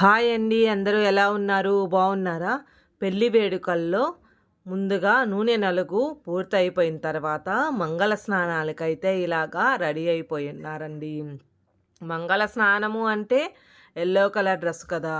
Hi అండి అందరూ ఎలా ఉన్నారు? బాగున్నారా? పెళ్ళి వేడుకల్లో ముందుగా నూనె నలుగు పూర్తయిపోయిన తర్వాత మంగళ స్నానాలకైతే ఇలాగా రెడీ అయిపోయి ఉన్నారండి మంగళ స్నానము అంటే ఎల్లో కలర్ డ్రెస్ కదా.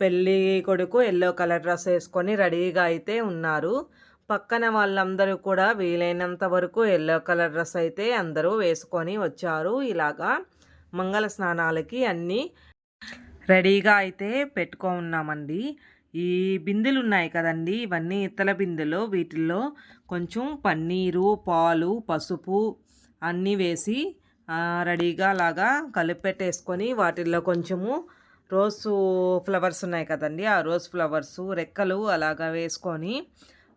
పెళ్ళి కొడుకు ఎల్లో కలర్ డ్రెస్ వేసుకొని రెడీగా అయితే ఉన్నారు. పక్కన వాళ్ళందరూ కూడా వీలైనంత వరకు ఎల్లో కలర్ డ్రెస్ అయితే అందరూ వేసుకొని వచ్చారు. ఇలాగా మంగళ స్నానాలకి అన్నీ రెడీగా అయితే పెట్టుకో ఉన్నామండి. ఈ బిందెలు ఉన్నాయి కదండి ఇవన్నీ ఇత్తల బిందెలు. వీటిల్లో కొంచెం పన్నీరు పాలు పసుపు అన్నీ వేసి రెడీగా లాగా కలిపెట్టేసుకొని వాటిల్లో కొంచెము రోసు ఫ్లవర్స్ ఉన్నాయి కదండి ఆ రోజ్ ఫ్లవర్స్ రెక్కలు అలాగా వేసుకొని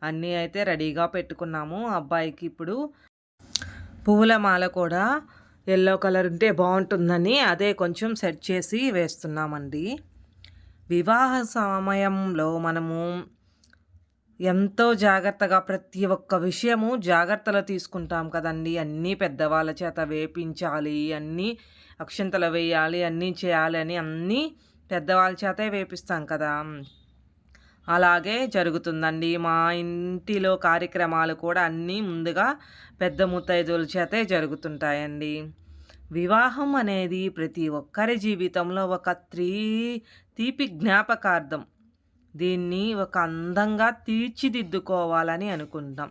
అన్నీ అయితే రెడీగా పెట్టుకున్నాము. అబ్బాయికి ఇప్పుడు పువ్వుల మాల కూడా ఎల్లో కలర్ ఉంటే బాగుంటుందని అదే కొంచెం సెట్ చేసి వేస్తున్నామండి. వివాహ సమయంలో మనము ఎంతో జాగ్రత్తగా ప్రతి ఒక్క విషయము జాగ్రత్తలు తీసుకుంటాం కదండి. అన్నీ పెద్దవాళ్ళ చేత వేపించాలి అన్నీ అక్షంతలు వేయాలి అన్నీ చేయాలి అని అన్నీ పెద్దవాళ్ళ చేతే వేపిస్తాం కదా. అలాగే జరుగుతుందండి. మా ఇంటిలో కార్యక్రమాలు కూడా అన్నీ ముందుగా పెద్ద ముత్తైదుల చేతే జరుగుతుంటాయండి. వివాహం అనేది ప్రతి ఒక్కరి జీవితంలో ఒక త్రీ తీపి జ్ఞాపకార్థం. దీన్ని ఒక అందంగా తీర్చిదిద్దుకోవాలని అనుకుంటాం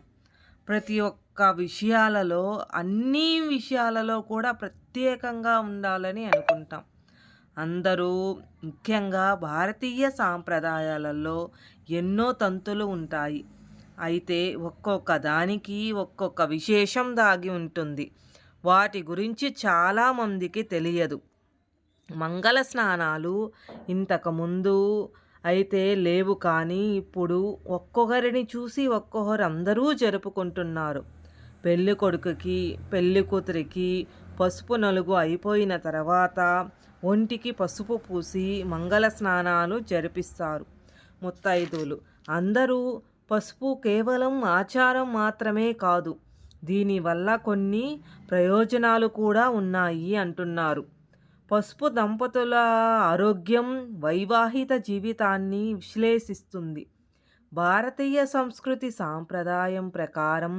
ప్రతి ఒక్క విషయాలలో అన్ని విషయాలలో కూడా ప్రత్యేకంగా ఉండాలని అనుకుంటాం అందరూ ముఖ్యంగా భారతీయ సాంప్రదాయాలలో ఎన్నో తంతులు ఉంటాయి. అయితే ఒక్కొక్క దానికి ఒక్కొక్క విశేషం దాగి ఉంటుంది. వాటి గురించి చాలామందికి తెలియదు. మంగళ స్నానాలు ఇంతకుముందు అయితే లేవు కానీ ఇప్పుడు ఒక్కొక్కరిని చూసి ఒక్కొక్కరు అందరూ జరుపుకుంటున్నారు. పెళ్ళి కొడుకుకి పెళ్ళి కూతురికి పసుపు నలుగు అయిపోయిన తర్వాత ఒంటికి పసుపు పూసి మంగళ స్నానాలు జరిపిస్తారు. ముత్తైదువులు అందరూ పసుపు కేవలం ఆచారం మాత్రమే కాదు దీనివల్ల కొన్ని ప్రయోజనాలు కూడా ఉన్నాయి అంటున్నారు. పసుపు దంపతుల ఆరోగ్యం వైవాహిక జీవితాన్ని విశ్లేషిస్తుంది. భారతీయ సంస్కృతి సాంప్రదాయం ప్రకారం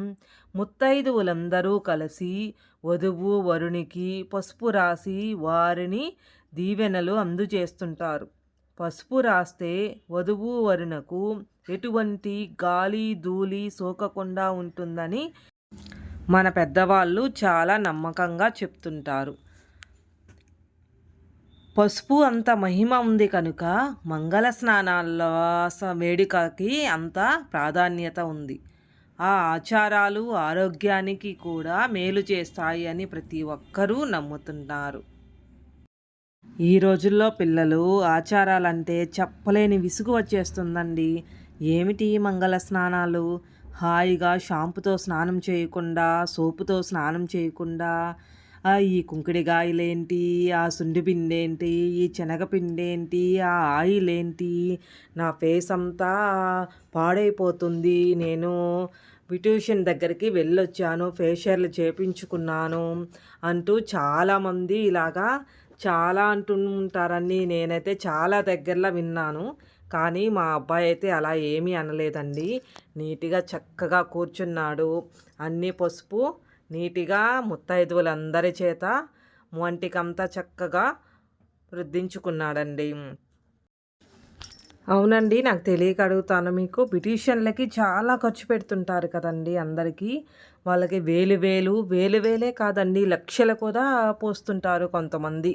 ముత్తైదువులందరూ కలిసి వధువు వరునికి పసుపు రాసి వారిని దీవెనలు అందజేస్తుంటారు. పసుపు రాస్తే వధువు వరునకు ఎటువంటి గాలి ధూళి సోకకుండా ఉంటుందని మన పెద్దవాళ్ళు చాలా నమ్మకంగా చెప్తుంటారు. పసుపు అంత మహిమ ఉంది కనుక మంగళ స్నానాల స- వేడుకకి అంత ప్రాధాన్యత ఉంది. ఆ ఆచారాలు ఆరోగ్యానికి కూడా మేలు చేస్తాయి అని ప్రతి ఒక్కరూ నమ్ముతున్నారు. ఈ రోజుల్లో పిల్లలు ఆచారాలంటే చెప్పలేని విసుగు వచ్చేస్తుందండి. ఏమిటి మంగళ స్నానాలు? హాయిగా షాంపుతో స్నానం చేయకుండా సోపుతో స్నానం చేయకుండా ఈ కుంకుడిగాయలేంటి ఆ సుండి పిండి ఏంటి ఈ శనగపిండి ఏంటి ఆ ఆయిల్ ఏంటి నా ఫేస్ అంతా పాడైపోతుంది. నేను బ్యూటిషియన్ దగ్గరికి వెళ్ళొచ్చాను ఫేషియల్ చేపించుకున్నాను అంటూ చాలామంది ఇలాగా చాలా అంటుంటారని నేనైతే చాలా దగ్గరలో విన్నాను. కానీ మా అబ్బాయి అయితే అలా ఏమీ అనలేదండి. నీట్గా చక్కగా కూర్చున్నాడు. అన్నీ పసుపు నీట్గా ముత్తైదువులందరి చేత వంటికంతా చక్కగా రుద్దించుకున్నాడండి. అవునండి నాకు తెలియక అడుగుతాను మీకు. బ్యూటీషియన్లకి చాలా ఖర్చు పెడుతుంటారు కదండి అందరికీ. వాళ్ళకి వేలు వేలు వేలు వేలే కాదండి లక్షలు కూడా పోస్తుంటారు కొంతమంది.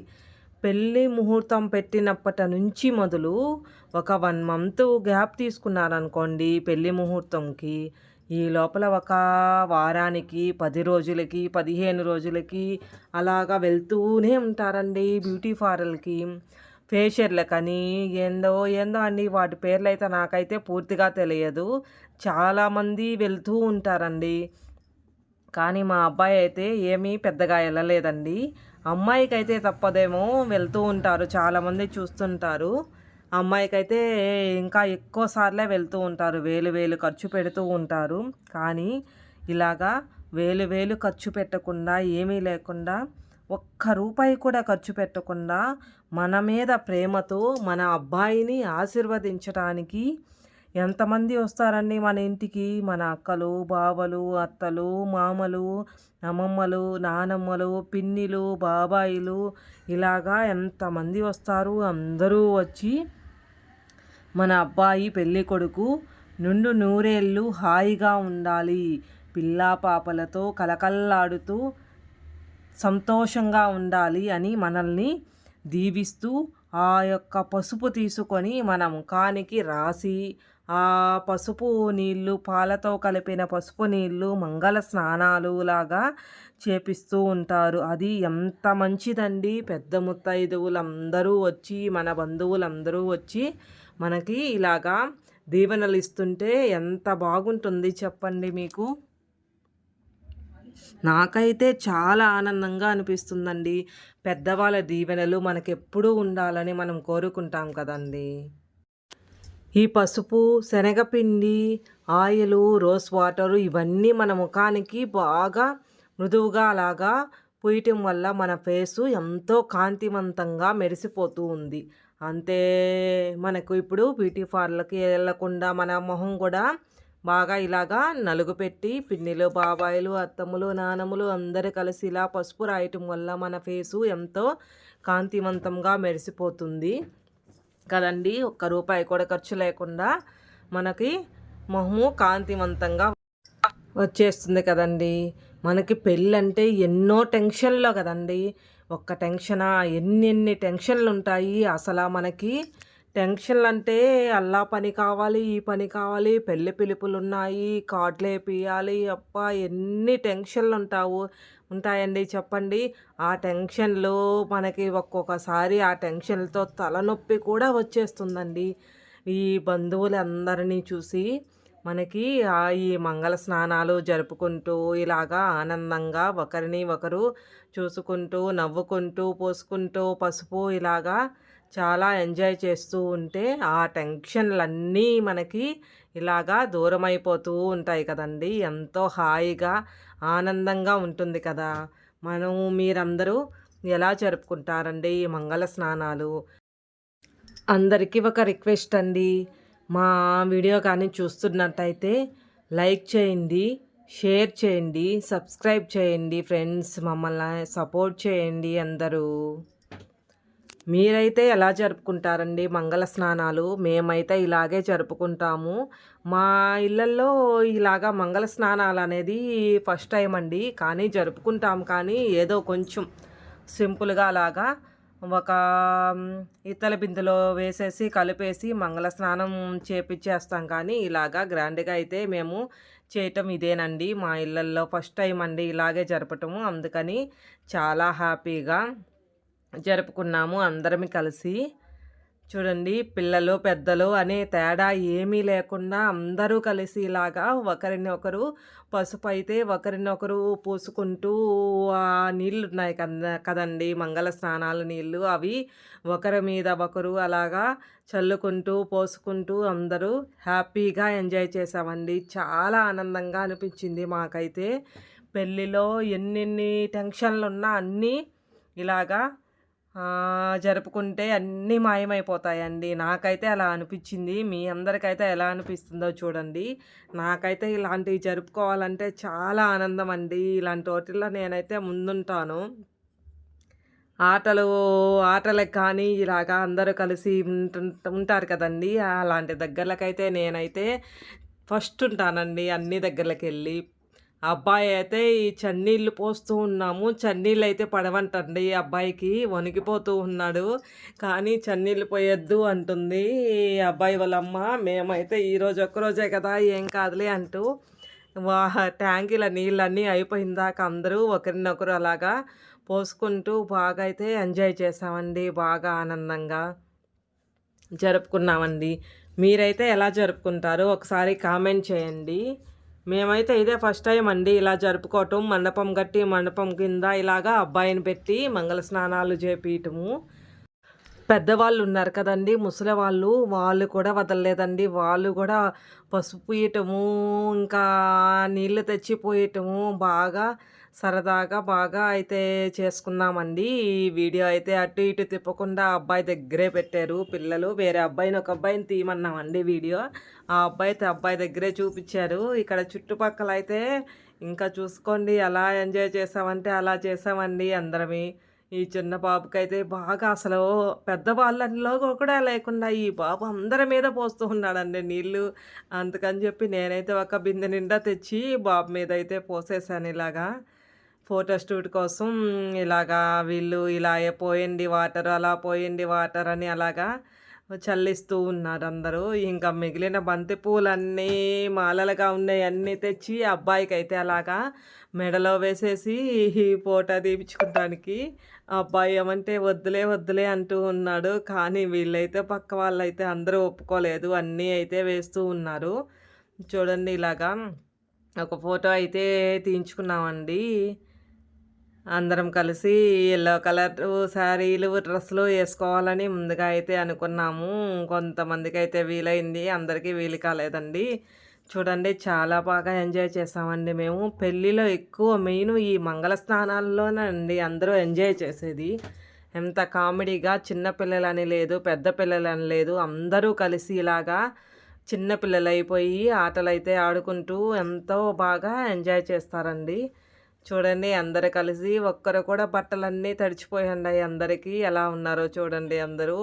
పెళ్ళి ముహూర్తం పెట్టినప్పటి నుంచి మొదలు ఒక వన్ మంత్ గ్యాప్ తీసుకున్నారనుకోండి పెళ్ళి ముహూర్తంకి. ఈ లోపల ఒక వారానికి పది రోజులకి పదిహేను రోజులకి అలాగా వెళ్తూనే ఉంటారండి బ్యూటీ పార్లర్కి. ఫేషియర్లకని ఏందో ఏందో అండి వాటి పేర్లు అయితే నాకైతే పూర్తిగా తెలియదు. చాలామంది వెళ్తూ ఉంటారండి. కానీ మా అబ్బాయి అయితే ఏమీ పెద్దగా వెళ్ళలేదండి. అమ్మాయికి అయితే తప్పదేమో వెళ్తూ ఉంటారు చాలామంది చూస్తుంటారు. అమ్మాయికైతే ఇంకా ఎక్కువ సార్లే వెళ్తూ ఉంటారు. వేలు వేలు ఖర్చు పెడుతూ ఉంటారు. కానీ ఇలాగా వేలు వేలు ఖర్చు పెట్టకుండా ఏమీ లేకుండా ఒక్క రూపాయి కూడా ఖర్చు పెట్టకుండా మన మీద ప్రేమతో మన అబ్బాయిని ఆశీర్వదించడానికి ఎంతమంది వస్తారండి మన ఇంటికి? మన అక్కలు బావలు అత్తలు మామలు అమ్మమ్మలు నానమ్మలు పిన్నిలు బాబాయిలు. ఇలాగా ఎంతమంది వస్తారు? అందరూ వచ్చి మన అబ్బాయి పెళ్ళి కొడుకు నుండు నూరేళ్ళు హాయిగా ఉండాలి. పిల్లా పాపలతో కలకల్లాడుతూ సంతోషంగా ఉండాలి అని మనల్ని దీవిస్తూ ఆ యొక్క పసుపు తీసుకొని మన ముఖానికి రాసి ఆ పసుపు నీళ్ళు పాలతో కలిపిన పసుపు నీళ్ళు మంగళ స్నానాలు లాగా చేపిస్తూ ఉంటారు. అది ఎంత మంచిదండి. పెద్ద ముత్తైదువులందరూ వచ్చి మన బంధువులందరూ వచ్చి మనకి ఇలాగా దీవెనలు ఇస్తుంటే ఎంత బాగుంటుంది చెప్పండి మీకు? నాకైతే చాలా ఆనందంగా అనిపిస్తుందండి. పెద్దవాళ్ళ దీవెనలు మనకెప్పుడూ ఉండాలని మనం కోరుకుంటాం కదండి. ఈ పసుపు శనగపిండి ఆయిలు రోస్ వాటరు ఇవన్నీ మన ముఖానికి బాగా మృదువుగా అలాగా పూయటం వల్ల మన ఫేసు ఎంతో కాంతివంతంగా మెరిసిపోతూ ఉంది. అంతే మనకు ఇప్పుడు బ్యూటీ పార్లర్కి వెళ్ళకుండా మన మొహం కూడా బాగా ఇలాగా నలుగు పెట్టి పిన్నిలు బాబాయిలు అత్తములు నానములు అందరూ కలిసి ఇలా పసుపు రాయటం వల్ల మన ఫేసు ఎంతో కాంతివంతంగా మెరిసిపోతుంది. కదండి? ఒక్క రూపాయి కూడా ఖర్చు లేకుండా మనకి మొహము కాంతివంతంగా వచ్చేస్తుంది కదండి? మనకి పెళ్ళంటే ఎన్నో టెన్షన్లో కదండి? ఒక్క టెన్షనా? ఎన్ని టెన్షన్లు ఉంటాయి అసలు మనకి టెన్షన్లు అంటే అల్లా పని కావాలి ఈ పని కావాలి పెళ్ళి పిలుపులు ఉన్నాయి కార్డులు వేపియాలి అప్ప ఎన్ని టెన్షన్లు ఉంటావు ఉంటాయండి చెప్పండి. ఆ టెన్షన్లు మనకి ఒక్కొక్కసారి ఆ టెన్షన్లతో తలనొప్పి కూడా వచ్చేస్తుందండి. ఈ బంధువులందరినీ చూసి మనకి ఈ మంగళ స్నానాలు జరుపుకుంటూ ఇలాగా ఆనందంగా ఒకరిని ఒకరు చూసుకుంటూ నవ్వుకుంటూ పోసుకుంటూ పసుపు ఇలాగా చాలా ఎంజాయ్ చేస్తూ ఉంటే ఆ టెన్షన్లన్నీ మనకి ఇలాగా దూరం అయిపోతూ ఉంటాయి కదండి. ఎంతో హాయిగా ఆనందంగా ఉంటుంది కదా. మనం మీరందరూ ఎలా జరుపుకుంటారండి ఈ మంగళ స్నానాలు? అందరికీ ఒక రిక్వెస్ట్ అండి. మా వీడియో కానీ చూస్తున్నట్టయితే లైక్ చేయండి షేర్ చేయండి సబ్స్క్రైబ్ చేయండి ఫ్రెండ్స్ మమ్మల్ని సపోర్ట్ చేయండి అందరూ. మీరైతే ఎలా జరుపుకుంటారండి మంగళ స్నానాలు? మేమైతే ఇలాగే జరుపుకుంటాము. మా ఇళ్ళల్లో ఇలాగా మంగళ స్నానాలు అనేది ఫస్ట్ టైం అండి కానీ జరుపుకుంటాం కానీ ఏదో కొంచెం సింపుల్గా అలాగా ఒక ఇత్తల బిందెలో వేసేసి కలిపేసి మంగళ స్నానం చేపించేస్తాం కానీ ఇలాగా గ్రాండ్గా అయితే మేము చేయటం ఇదేనండి. మా ఇళ్ళల్లో ఫస్ట్ టైం అండి ఇలాగే జరపటము. అందుకని చాలా హ్యాపీగా జరుపుకున్నాము అందరం కలిసి. చూడండి పిల్లలు పెద్దలు అనే తేడా ఏమీ లేకుండా అందరూ కలిసి ఇలాగా ఒకరిని ఒకరు పసుపు అయితే ఒకరినొకరు పూసుకుంటూ ఆ నీళ్ళు ఉన్నాయి కద కదండి. మంగళ స్నానాల నీళ్ళు అవి ఒకరి మీద ఒకరు అలాగా చల్లుకుంటూ పోసుకుంటూ అందరూ హ్యాపీగా ఎంజాయ్ చేసామండి చాలా ఆనందంగా అనిపించింది మాకైతే. పెళ్ళిలో ఎన్నెన్ని టెన్షన్లు ఉన్నా అన్నీ ఇలాగా జరుపుకుంటే అన్నీ మాయమైపోతాయండి. నాకైతే అలా అనిపించింది. మీ అందరికైతే ఎలా అనిపిస్తుందో చూడండి. నాకైతే ఇలాంటివి జరుపుకోవాలంటే చాలా ఆనందం అండి ఇలాంటి వాటిల్లో నేనైతే ముందుంటాను. ఆటలు ఆటలకు కానీ ఇలాగా అందరూ కలిసి ఉంటారు కదండి. అలాంటి దగ్గరలకైతే నేనైతే ఫస్ట్ ఉంటానండి. అన్ని దగ్గరలకు వెళ్ళి అబ్బాయి అయితే ఈ చన్నీళ్ళు పోస్తూ ఉన్నాము. చన్నీళ్ళు అయితే పడవంటండి. ఈ అబ్బాయికి వణికిపోతూ ఉన్నాడు. కానీ చన్నీళ్ళు పోయొద్దు అంటుంది అబ్బాయి వాళ్ళమ్మ. మేమైతే ఈరోజు ఒక్కరోజే కదా ఏం కాదులే అంటూ వా ట్యాంకీల నీళ్ళన్నీ అయిపోయిందాక అందరూ ఒకరినొకరు అలాగా పోసుకుంటూ బాగా అయితే ఎంజాయ్ చేసామండి బాగా ఆనందంగా జరుపుకున్నామండి. మీరైతే ఎలా జరుపుకుంటారో? ఒకసారి కామెంట్ చేయండి. మేమైతే ఇదే ఫస్ట్ టైం అండి. ఇలా జరుపుకోవటం మండపం కట్టి మండపం కింద ఇలాగా అబ్బాయిని పెట్టి మంగళ స్నానాలు చేపించటము పెద్దవాళ్ళు ఉన్నారు కదండి. ముసలి వాళ్ళు వాళ్ళు కూడా వదలలేదండి. వాళ్ళు కూడా పసుపు ఇయటము ఇంకా నీళ్ళు తెచ్చిపోయటము బాగా సరదాగా బాగా అయితే చేసుకున్నామండి. ఈ వీడియో అయితే అటు ఇటు తిప్పకుండా అబ్బాయి దగ్గరే పెట్టారు. పిల్లలు వేరే అబ్బాయిని ఒక అబ్బాయిని తీయమన్నామండి వీడియో. ఆ అబ్బాయి అయితే అబ్బాయి దగ్గరే చూపించారు. ఇక్కడ చుట్టుపక్కల అయితే ఇంకా చూసుకోండి ఎలా ఎంజాయ్ చేసామంటే అలా చేసామండి అందరమి. ఈ చిన్న బాబుకైతే బాగా అసలు పెద్ద వాళ్ళలో కూడా లేకుండా ఈ బాబు అందరి మీద పోస్తూ ఉన్నాడండి నీళ్ళు. అందుకని చెప్పి నేనైతే ఒక బిందె నిండా తెచ్చి బాబు మీద అయితే పోసేసాను ఇలాగా. ఫోటో స్టూట్ కోసం ఇలాగా వీళ్ళు ఇలా పోయండి వాటర్ అలా పోయండి వాటర్ అని అలాగా చల్లిస్తూ ఉన్నారు అందరూ ఇంకా మిగిలిన బంతి పూలన్నీ మాలలుగా ఉన్నాయి అన్నీ తెచ్చి అబ్బాయికి అయితే అలాగా మెడలో వేసేసి ఫోటో తీపించుకోవడానికి అబ్బాయి ఏమంటే వద్దులే వద్దులే అంటూ ఉన్నాడు. కానీ వీళ్ళైతే పక్క వాళ్ళైతే అందరూ ఒప్పుకోలేదు. అన్నీ అయితే వేస్తూ ఉన్నారు. చూడండి ఇలాగా ఒక ఫోటో అయితే తీయించుకున్నామండి. అందరం కలిసి ఎల్లో కలర్ శారీలు డ్రెస్సులు వేసుకోవాలని ముందుగా అయితే అనుకున్నాము. కొంతమందికి అయితే వీలైంది. అందరికీ వీలు కాలేదండి. చూడండి చాలా బాగా ఎంజాయ్ చేసామండి మేము. పెళ్ళిలో ఎక్కువ మెయిన్ ఈ మంగళ స్నానాల్లోనే అండి అందరూ ఎంజాయ్ చేసేది. ఎంత కామెడీగా చిన్న పిల్లలని లేదు పెద్ద పిల్లలని లేదు అందరూ కలిసి ఇలాగా చిన్న పిల్లలు అయిపోయి ఆటలు అయితే ఆడుకుంటూ ఎంతో బాగా ఎంజాయ్ చేస్తారండి. చూడండి అందరు కలిసి ఒక్కరు కూడా బట్టలన్నీ తడిచిపోయాయి అందరికీ ఎలా ఉన్నారో చూడండి అందరూ.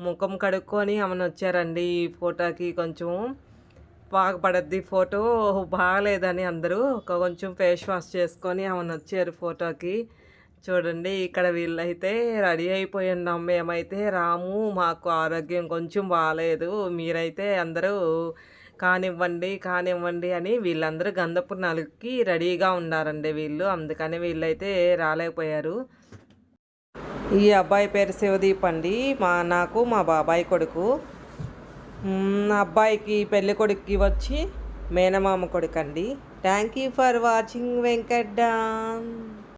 ముఖం కడుక్కొని ఆమెను వచ్చారండి ఈ ఫోటోకి కొంచెం? బాగా పడద్ది ఫోటో. బాగాలేదని అందరూ ఒక కొంచెం ఫేస్ వాష్ చేసుకొని ఆమెను వచ్చారు ఫోటోకి. చూడండి ఇక్కడ వీళ్ళైతే రెడీ అయిపోయినాం మేమైతే రాము మాకు ఆరోగ్యం కొంచెం బాగాలేదు మీరైతే అందరూ కానివ్వండి కానివ్వండి అని వీళ్ళందరూ గంధపు నలుగుకి రెడీగా ఉన్నారండి వీళ్ళు. అందుకని వీళ్ళైతే రాలేకపోయారు. ఈ అబ్బాయి పేరు శివదీప్ అండి. మా నాకు మా బాబాయ్ కొడుకు. అబ్బాయికి పెళ్ళి కొడుక్కి వచ్చి మేనమామ కొడుకు అండి thank you for watching Venkat Don